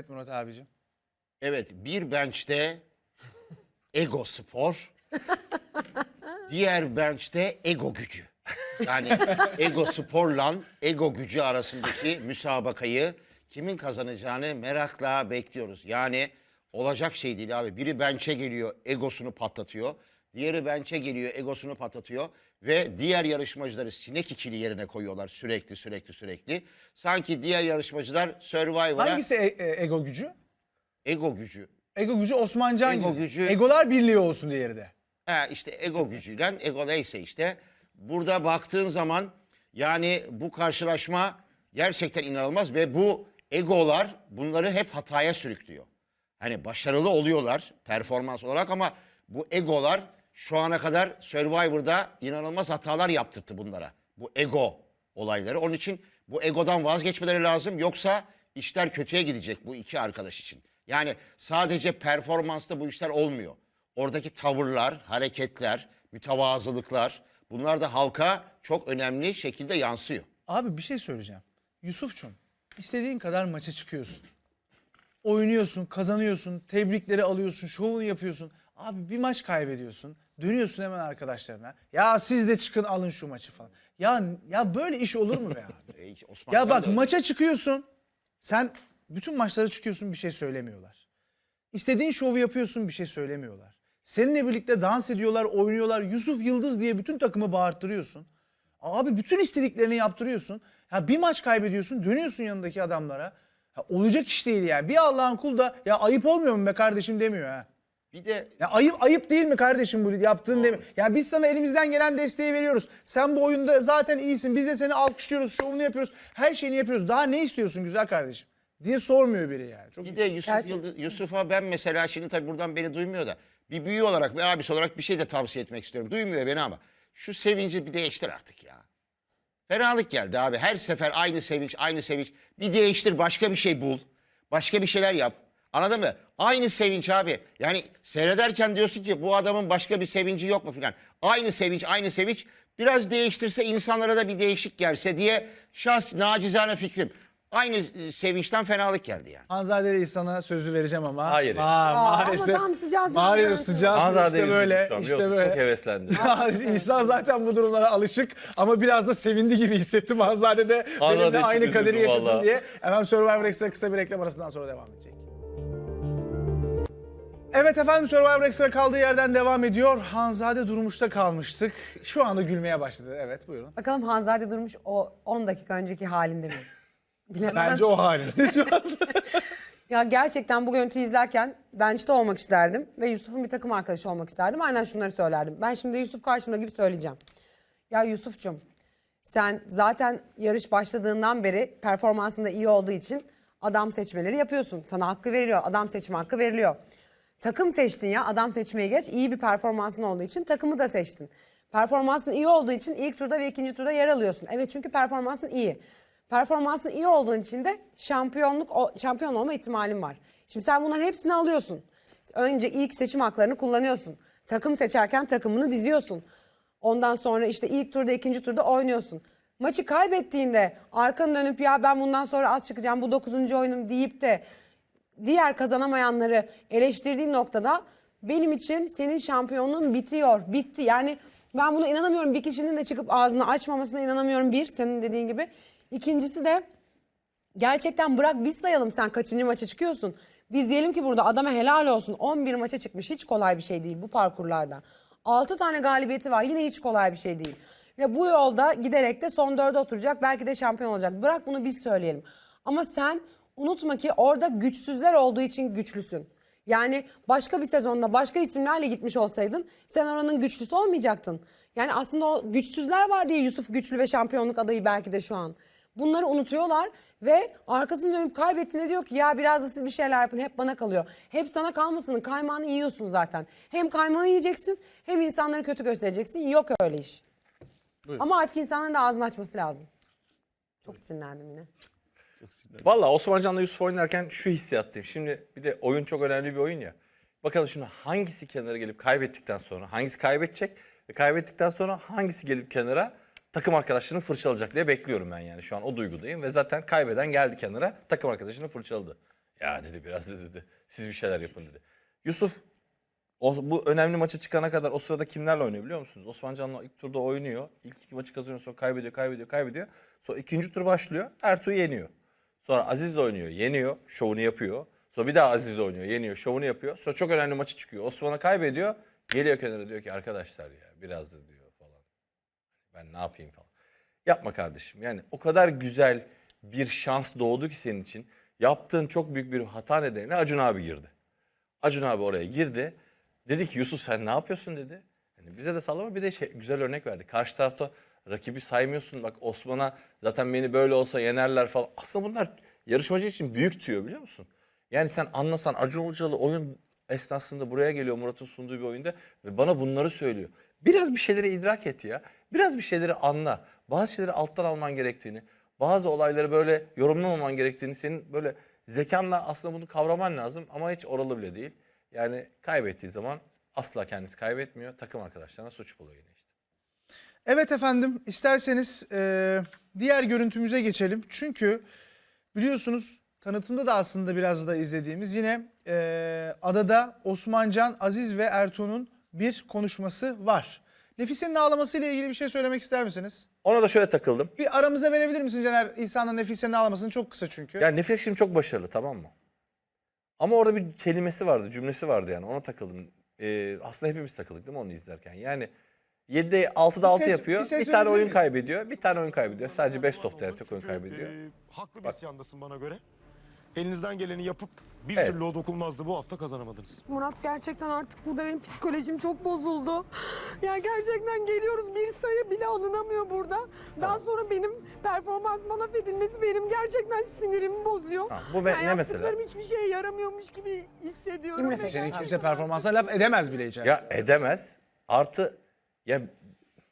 Evet Murat abicim. Evet bir bench'te ego spor. diğer bench'te ego gücü. Yani ego sporla ego gücü arasındaki müsabakayı kimin kazanacağını merakla bekliyoruz. Yani olacak şey değil abi. Biri bench'e geliyor, egosunu patlatıyor. Diğeri bench'e geliyor, egosunu patlatıyor. Ve diğer yarışmacıları sinek ikili yerine koyuyorlar sürekli sürekli sürekli. Sanki diğer yarışmacılar Survivor'a Hangisi e- e- ego gücü? ego gücü Ego gücü Osmancan Ego gücü. gücü- Egolar birliği olsun diğeri de. Ha işte ego gücüyle, ego neyse işte. Burada baktığın zaman yani bu karşılaşma gerçekten inanılmaz ve bu egolar bunları hep hataya sürüklüyor. Hani başarılı oluyorlar performans olarak ama bu egolar şu ana kadar Survivor'da inanılmaz hatalar yaptırdı bunlara. Bu ego olayları. Onun için bu egodan vazgeçmeleri lazım. Yoksa işler kötüye gidecek bu iki arkadaş için. Yani sadece performansta bu işler olmuyor. Oradaki tavırlar, hareketler, mütevazılıklar bunlar da halka çok önemli şekilde yansıyor. Abi bir şey söyleyeceğim. Yusuf'cum istediğin kadar maça çıkıyorsun. Oynuyorsun, kazanıyorsun, tebrikleri alıyorsun, şovunu yapıyorsun. Abi bir maç kaybediyorsun. Dönüyorsun hemen arkadaşlarına. Ya siz de çıkın alın şu maçı falan. Ya ya böyle iş olur mu be abi? E, Osman Ya bak öyle. maça çıkıyorsun. Sen bütün maçlara çıkıyorsun bir şey söylemiyorlar. İstediğin şovu yapıyorsun bir şey söylemiyorlar. Seninle birlikte dans ediyorlar, oynuyorlar. Yusuf Yıldız diye bütün takımı bağırttırıyorsun. Abi bütün istediklerini yaptırıyorsun. Ya bir maç kaybediyorsun, dönüyorsun yanındaki adamlara. Ha, olacak iş değil yani. Bir Allah'ın kul da ya ayıp olmuyor mu be kardeşim demiyor ha. Bir de Ya ayıp ayıp değil mi kardeşim bu yaptığın demi? Ya biz sana elimizden gelen desteği veriyoruz. Sen bu oyunda zaten iyisin. Biz de seni alkışlıyoruz, şovunu yapıyoruz. Her şeyini yapıyoruz. Daha ne istiyorsun güzel kardeşim? diye sormuyor biri yani. Çok Bir de Yusuf Gerçekten. Yıldız, Yusuf'a ben mesela şimdi tabii buradan beni duymuyor da bir büyüğü olarak bir abisi olarak bir şey de tavsiye etmek istiyorum. Duymuyor beni ama şu sevinci bir değiştir artık ya. Fenalık geldi abi. Her sefer aynı sevinç, aynı sevinç. Bir değiştir, başka bir şey bul. Başka bir şeyler yap. Anladın mı? Aynı sevinç abi. Yani seyrederken diyorsun ki bu adamın başka bir sevinci yok mu filan. Aynı sevinç, aynı sevinç. Biraz değiştirse insanlara da bir değişik gelse diye şahs nacizane fikrim. Aynı e, sevinçten fenalık geldi yani. Hanzade Reis sana sözü vereceğim ama. Hayır. Aa, Aa, maalesef. ama tam sıcağız Maalesef yani. sıcağız. Azade işte üzüldüm böyle. şu an, işte biliyor musun? böyle. Çok heveslendim. Ya, İhsan zaten bu durumlara alışık ama biraz da sevindi gibi hissettim. Hanzade de Hanzade benimle için aynı kaderi yaşasın vallahi. diye. Hemen Survivor Extra kısa bir reklam arasından sonra devam edecek. Evet efendim Survivor Extra kaldığı yerden devam ediyor. Hanzade durmuşta kalmıştık. Şu anda gülmeye başladı. Evet buyurun. Bakalım Hanzade Durmuş o 10 dakika önceki halinde mi? Bilemem. Bence o halinde. Şu anda. Ya gerçekten bu görüntüyü izlerken bench'te olmak isterdim ve Yusuf'un bir takım arkadaşı olmak isterdim. Aynen şunları söylerdim. Ben şimdi Yusuf karşımda gibi söyleyeceğim. Ya Yusuf'cum sen zaten yarış başladığından beri performansında iyi olduğu için adam seçmeleri yapıyorsun. Sana hakkı veriliyor. Adam seçme hakkı veriliyor. Takım seçtin ya adam seçmeye geç. İyi bir performansın olduğu için takımı da seçtin. Performansın iyi olduğu için ilk turda ve ikinci turda yer alıyorsun. Evet çünkü performansın iyi. Performansın iyi olduğun için de şampiyonluk şampiyon olma ihtimalin var. Şimdi sen bunların hepsini alıyorsun. Önce ilk seçim haklarını kullanıyorsun. Takım seçerken takımını diziyorsun. Ondan sonra işte ilk turda ikinci turda oynuyorsun. Maçı kaybettiğinde arkanı dönüp ya ben bundan sonra az çıkacağım bu dokuzuncu oyunum deyip de diğer kazanamayanları eleştirdiğin noktada benim için senin şampiyonluğun bitiyor. Bitti. Yani ben buna inanamıyorum. Bir kişinin de çıkıp ağzını açmamasına inanamıyorum. Bir, senin dediğin gibi. İkincisi de gerçekten bırak biz sayalım sen kaçıncı maça çıkıyorsun. Biz diyelim ki burada adama helal olsun 11 maça çıkmış. Hiç kolay bir şey değil bu parkurlarda. 6 tane galibiyeti var. Yine hiç kolay bir şey değil. Ve bu yolda giderek de son dörde oturacak. Belki de şampiyon olacak. Bırak bunu biz söyleyelim. Ama sen unutma ki orada güçsüzler olduğu için güçlüsün. Yani başka bir sezonda başka isimlerle gitmiş olsaydın sen oranın güçlüsü olmayacaktın. Yani aslında o güçsüzler var diye Yusuf güçlü ve şampiyonluk adayı belki de şu an. Bunları unutuyorlar ve arkasını dönüp kaybettiğinde diyor ki ya biraz da siz bir şeyler yapın hep bana kalıyor. Hep sana kalmasının kaymağını yiyorsun zaten. Hem kaymağı yiyeceksin hem insanları kötü göstereceksin. Yok öyle iş. Ama artık insanların da ağzını açması lazım. Çok sinirlendim yine. Valla Osmancan'la Yusuf oynarken şu hissiyattayım. Şimdi bir de oyun çok önemli bir oyun ya. Bakalım şimdi hangisi kenara gelip kaybettikten sonra hangisi kaybedecek ve kaybettikten sonra hangisi gelip kenara takım arkadaşlarını fırçalayacak diye bekliyorum ben yani. Şu an o duygudayım ve zaten kaybeden geldi kenara takım arkadaşını fırçaladı. Ya dedi biraz da dedi siz bir şeyler yapın dedi. Yusuf o, bu önemli maça çıkana kadar o sırada kimlerle oynuyor biliyor musunuz? Osman Can'la ilk turda oynuyor. İlk iki maçı kazanıyor sonra kaybediyor, kaybediyor, kaybediyor. Sonra ikinci tur başlıyor. Ertuğ'u yeniyor. Sonra Aziz'le oynuyor, yeniyor, şovunu yapıyor. Sonra bir daha Aziz'le oynuyor, yeniyor, şovunu yapıyor. Sonra çok önemli maçı çıkıyor. Osman'a kaybediyor. Geliyor kenara diyor ki arkadaşlar ya biraz da diyor falan. Ben ne yapayım falan. Yapma kardeşim. Yani o kadar güzel bir şans doğdu ki senin için. Yaptığın çok büyük bir hata nedeniyle Acun abi girdi. Acun abi oraya girdi. Dedi ki Yusuf sen ne yapıyorsun dedi. Yani bize de sallama bir de şey, güzel örnek verdi. Karşı tarafta rakibi saymıyorsun. Bak Osman'a zaten beni böyle olsa yenerler falan. Aslında bunlar yarışmacı için büyük tüyo biliyor musun? Yani sen anlasan Acun Ilıcalı oyun esnasında buraya geliyor Murat'ın sunduğu bir oyunda ve bana bunları söylüyor. Biraz bir şeyleri idrak et ya. Biraz bir şeyleri anla. Bazı şeyleri alttan alman gerektiğini, bazı olayları böyle yorumlamaman gerektiğini senin böyle zekanla aslında bunu kavraman lazım ama hiç oralı bile değil. Yani kaybettiği zaman asla kendisi kaybetmiyor. Takım arkadaşlarına suç buluyor yine. Evet efendim isterseniz e, diğer görüntümüze geçelim. Çünkü biliyorsunuz tanıtımda da aslında biraz da izlediğimiz yine e, adada Osmancan, Aziz ve Ertuğ'un bir konuşması var. Nefise'nin ağlamasıyla ilgili bir şey söylemek ister misiniz? Ona da şöyle takıldım. Bir aramıza verebilir misin Caner? İhsan'la Nefise'nin ağlamasını çok kısa çünkü. Yani Nefes şimdi çok başarılı tamam mı? Ama orada bir kelimesi vardı, cümlesi vardı yani ona takıldım. Ee, aslında hepimiz takıldık değil mi onu izlerken? Yani 7'de 6'da 6 ses- yapıyor. bir Bir, ses tane verebilir oyun miyiz? kaybediyor. Bir tane oyun kaybediyor. Sadece best of'ta yani tek oyun Çünkü, kaybediyor. e, haklı bir isyandasın bana göre. Elinizden geleni yapıp bir Evet. türlü o dokunmazdı bu hafta kazanamadınız. Murat gerçekten artık burada benim psikolojim çok bozuldu. Ya gerçekten geliyoruz bir sayı bile alınamıyor burada. Daha sonra benim performansıma laf edilmesi benim gerçekten sinirimi bozuyor. Ha, bu be- ben ne mesela? yaptıklarım hiçbir şeye yaramıyormuş gibi hissediyorum. Kim ve? Senin gerçekten kimse performansına laf edemez bile içeride. Ya edemez. Artı ya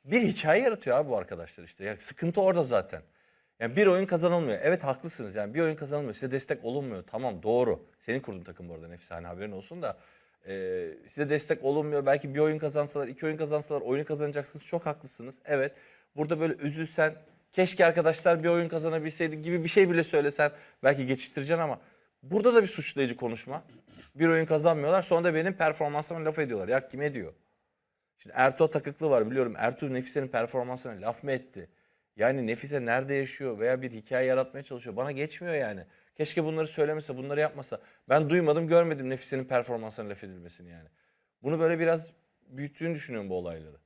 bir hikaye yaratıyor abi bu arkadaşlar işte. Ya sıkıntı orada zaten. Yani bir oyun kazanılmıyor. Evet haklısınız yani bir oyun kazanılmıyor. Size destek olunmuyor. Tamam doğru. Senin kurduğun takım bu arada nefisane haberin olsun da. e, size destek olunmuyor. Belki bir oyun kazansalar, iki oyun kazansalar oyunu kazanacaksınız. Çok haklısınız. Evet. Burada böyle üzülsen, keşke arkadaşlar bir oyun kazanabilseydi gibi bir şey bile söylesen belki geçiştireceksin ama burada da bir suçlayıcı konuşma. Bir oyun kazanmıyorlar. Sonra da benim performansıma laf ediyorlar. Ya kim ediyor? Şimdi Ertuğ takıklı var biliyorum. Ertuğ Nefise'nin performansına laf mı etti? Yani Nefise nerede yaşıyor veya bir hikaye yaratmaya çalışıyor. Bana geçmiyor yani. Keşke bunları söylemese, bunları yapmasa. Ben duymadım, görmedim Nefise'nin performansına laf edilmesini yani. Bunu böyle biraz büyüttüğünü düşünüyorum bu olayları.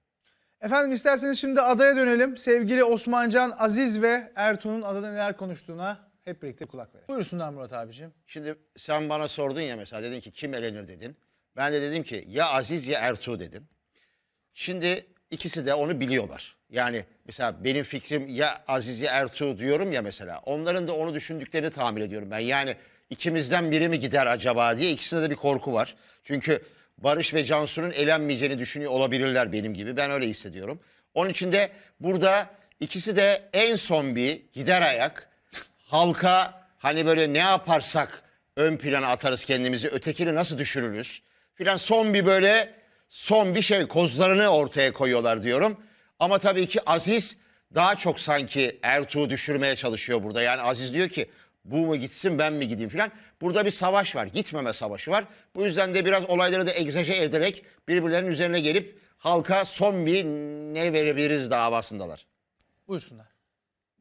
Efendim isterseniz şimdi adaya dönelim. Sevgili Osmancan, Aziz ve Ertuğ'un adada neler konuştuğuna hep birlikte kulak verelim. Buyursunlar Murat abicim. Şimdi sen bana sordun ya mesela dedin ki kim elenir dedin. Ben de dedim ki ya Aziz ya Ertuğ dedim. Şimdi ikisi de onu biliyorlar. Yani mesela benim fikrim ya Aziz ya Ertuğ diyorum ya mesela. Onların da onu düşündüklerini tahmin ediyorum ben. Yani ikimizden biri mi gider acaba diye ikisinde de bir korku var. Çünkü Barış ve Cansu'nun elenmeyeceğini düşünüyor olabilirler benim gibi. Ben öyle hissediyorum. Onun için de burada ikisi de en son bir gider ayak halka hani böyle ne yaparsak ön plana atarız kendimizi, ötekini nasıl düşürürüz filan son bir böyle son bir şey kozlarını ortaya koyuyorlar diyorum. Ama tabii ki Aziz daha çok sanki Ertuğ'u düşürmeye çalışıyor burada. Yani Aziz diyor ki bu mu gitsin ben mi gideyim filan. Burada bir savaş var, gitmeme savaşı var. Bu yüzden de biraz olayları da egzaje ederek birbirlerinin üzerine gelip halka son bir ne verebiliriz davasındalar. Buyursunlar.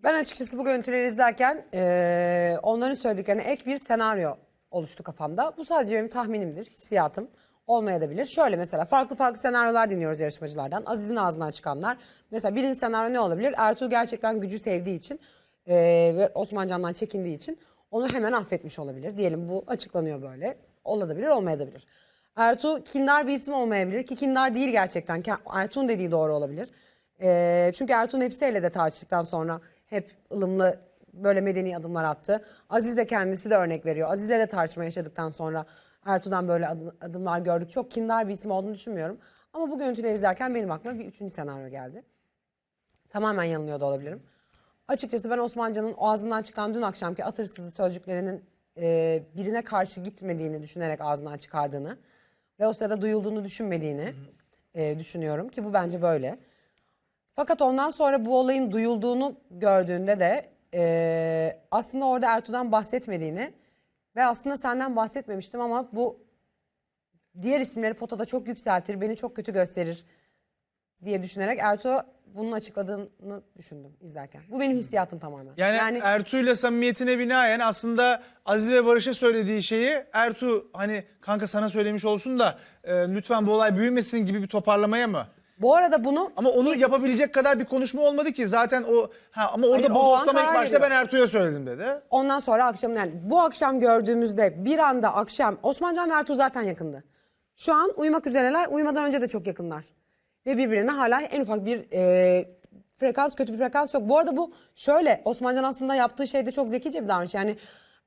Ben açıkçası bu görüntüleri izlerken eee, onların söylediklerine ek bir senaryo oluştu kafamda. Bu sadece benim tahminimdir, hissiyatım. Olmayabilir. Şöyle mesela farklı farklı senaryolar dinliyoruz yarışmacılardan. Aziz'in ağzından çıkanlar. Mesela birinci senaryo ne olabilir? Ertuğ gerçekten gücü sevdiği için eee, ve Osman Can'dan çekindiği için onu hemen affetmiş olabilir. Diyelim bu açıklanıyor böyle. Olabilir, olmayabilir. Ertuğ kindar bir isim olmayabilir ki kindar değil gerçekten. Ertuğ'un dediği doğru olabilir. Ee, çünkü Ertuğ Nefise'yle de tartıştıktan sonra hep ılımlı böyle medeni adımlar attı. Aziz de kendisi de örnek veriyor. Aziz'le de tartışma yaşadıktan sonra Ertuğ'dan böyle adı- adımlar gördük. Çok kindar bir isim olduğunu düşünmüyorum. Ama bu görüntüleri izlerken benim aklıma bir üçüncü senaryo geldi. Tamamen yanılıyor da olabilirim. Açıkçası ben Osmancan'ın ağzından çıkan dün akşamki at hırsızı sözcüklerinin e, birine karşı gitmediğini düşünerek ağzından çıkardığını ve o sırada duyulduğunu düşünmediğini e, düşünüyorum ki bu bence böyle. Fakat ondan sonra bu olayın duyulduğunu gördüğünde de e, aslında orada Ertuğ'dan bahsetmediğini Ve aslında senden bahsetmemiştim ama bu diğer isimleri potada çok yükseltir, beni çok kötü gösterir diye düşünerek Ertuğ bunun açıkladığını düşündüm izlerken. Bu benim hissiyatım tamamen. Yani, Ertuğ'yla samimiyetine binaen aslında Aziz ve Barış'a söylediği şeyi Ertuğ hani kanka sana söylemiş olsun da e, lütfen bu olay büyümesin gibi bir toparlamaya mı? Bu arada bunu Ama onu yapabilecek kadar bir konuşma olmadı ki zaten o ha ama orada Hayır, o an bodoslama ilk karar başta ben veriyor. Ertuğ'a söyledim dedi. Ondan sonra akşam yani bu akşam gördüğümüzde bir anda akşam Osmancan ve Ertuğ zaten yakındı. Şu an uyumak üzereler. Uyumadan önce de çok yakınlar. Ve birbirine hala en ufak bir e, frekans kötü bir frekans yok. Bu arada bu şöyle Osmancan aslında yaptığı şeyde çok zekice bir davranış. Yani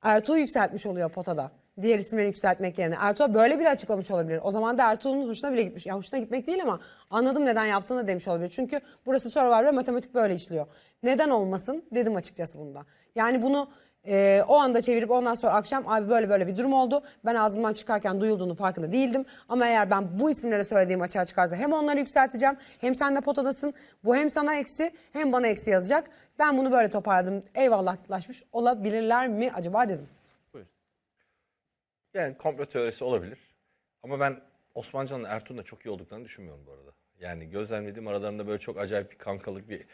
Ertuğ'u yükseltmiş oluyor potada. Diğer isimleri yükseltmek yerine. Ertuğ'a böyle bile açıklamış olabilir. O zaman da Ertuğ'un hoşuna bile gitmiş. Ya hoşuna gitmek değil ama anladım neden yaptığını demiş olabilir. Çünkü burası Survivor ve matematik böyle işliyor. Neden olmasın dedim açıkçası bunda. Yani bunu ee, o anda çevirip ondan sonra akşam abi böyle böyle bir durum oldu. Ben ağzımdan çıkarken duyulduğunu farkında değildim. Ama eğer ben bu isimlere söylediğim açığa çıkarsa hem onları yükselteceğim hem sen de potadasın. Bu hem sana eksi hem bana eksi yazacak. Ben bunu böyle toparladım. Eyvallahlaşmış olabilirler mi acaba dedim. Yani komplo teorisi olabilir. Ama ben Osmancan'la Ertuğ'un da çok iyi olduklarını düşünmüyorum bu arada. Yani gözlemlediğim aralarında böyle çok acayip bir kankalık bir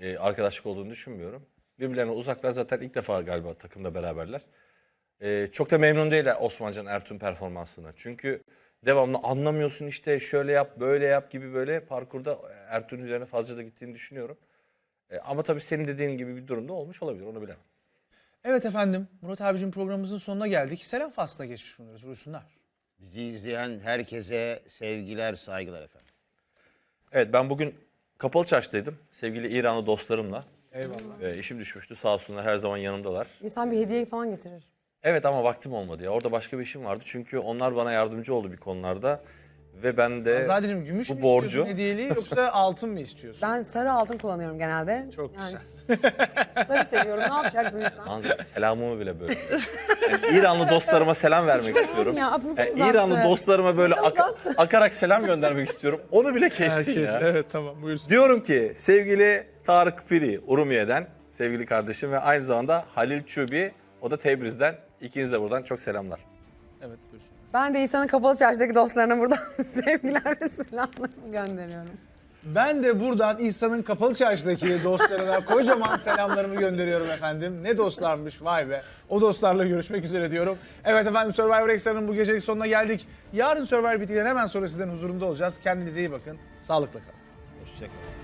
e, arkadaşlık olduğunu düşünmüyorum. Birbirlerine uzaklar zaten ilk defa galiba takımda beraberler. E, çok da memnun değiller Osmancan Ertuğ'un performansına. Çünkü devamlı anlamıyorsun işte şöyle yap böyle yap gibi böyle parkurda Ertuğ'un üzerine fazla da gittiğini düşünüyorum. E, ama tabii senin dediğin gibi bir durumda olmuş olabilir onu bilemem. Evet efendim Murat abicim programımızın sonuna geldik. Selam faslına geçmiş bulunuyoruz. Buyursunlar. Bizi izleyen herkese sevgiler, saygılar efendim. Evet ben bugün Kapalı Çarşı'daydım. Sevgili İranlı dostlarımla. Eyvallah. E, işim düşmüştü sağ olsunlar her zaman yanımdalar. İnsan bir hediye falan getirir. Evet ama vaktim olmadı ya. Orada başka bir işim vardı. Çünkü onlar bana yardımcı oldu bir konularda. Ve ben de Azadeciğim gümüş bu mü borcu istiyorsun hediyeliği yoksa altın mı istiyorsun? Ben sarı altın kullanıyorum genelde. Çok Yani güzel. sarı seviyorum. Ne yapacaksın insan? Selamımı bile böyle. Yani İranlı dostlarıma selam vermek istiyorum. Ya, Afrika Yani uzattı. İranlı dostlarıma böyle uzattı. akarak selam göndermek istiyorum. Onu bile kestin ya. evet tamam buyursun. Diyorum ki sevgili Tarık Piri Urumiye'den sevgili kardeşim ve aynı zamanda Halil Çubi o da Tebriz'den. İkiniz de buradan çok selamlar. Evet buyursun. Ben de İhsan'ın kapalı çarşıdaki dostlarına buradan sevgiler ve selamlarımı gönderiyorum. Ben de buradan İhsan'ın kapalı çarşıdaki dostlarına kocaman selamlarımı gönderiyorum efendim. Ne dostlarmış vay be. O dostlarla görüşmek üzere diyorum. Evet efendim Survivor Extra'nın bu gecelik sonuna geldik. Yarın Survivor bittikten hemen sonra sizden huzurumda olacağız. Kendinize iyi bakın. Sağlıkla kalın. Hoşçakalın.